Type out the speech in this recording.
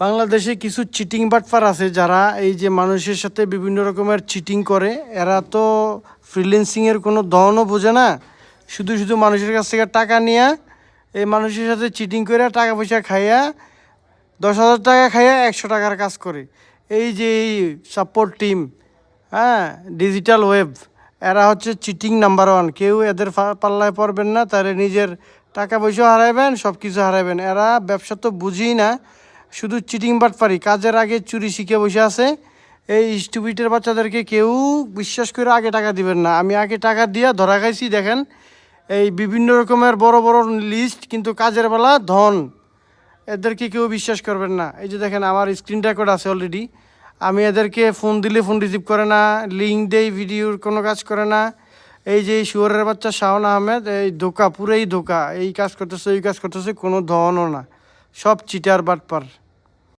বাংলাদেশে কিছু চিটিং বাটফার আছে যারা এই যে মানুষের সাথে বিভিন্ন রকমের চিটিং করে। এরা তো ফ্রিল্যান্সিংয়ের কোনো দনও বোঝে না। শুধু শুধু মানুষের কাছ থেকে টাকা নিয়ে এই মানুষের সাথে চিটিং করে টাকা পয়সা খাইয়া দশ হাজার টাকা খাইয়া একশো টাকার কাজ করে। এই যে এই সাপোর্ট টিম হ্যাঁ ডিজিটাল ওয়েব এরা হচ্ছে চিটিং নাম্বার ওয়ান কেউ এদের পাল্লায় পড়বেন না, তারা নিজের টাকা পয়সা হারাইবেন সব কিছু হারাইবেন। এরা ব্যবসা তো বুঝিই না। শুধু চিটিং বাটপারি কাজের আগে চুরি শিখে বসে আছে। এই স্টুপিটের বাচ্চাদেরকে কেউ বিশ্বাস করে আগে টাকা দিবেন না। আমি আগে টাকা দিয়া ধরা খাইছি, দেখেন। এই বিভিন্ন রকমের বড় বড় লিস্ট কিন্তু কাজের বেলা ধন। এদেরকে কেউ বিশ্বাস করবেন না। এই যে দেখেন, আমার স্ক্রিন রেকর্ড আছে অলরেডি আমি এদেরকে ফোন দিলে ফোন রিসিভ করে না। লিঙ্ক দেই ভিডিওর কোনো কাজ করে না। এই যে শুয়ারের বাচ্চা শাহন আহমেদ, এই ধোকা, পুরোই ধোকা। এই কাজ করতেছে এই কাজ করতেছে, কোনো ধনও না। সব চিটার বাটপার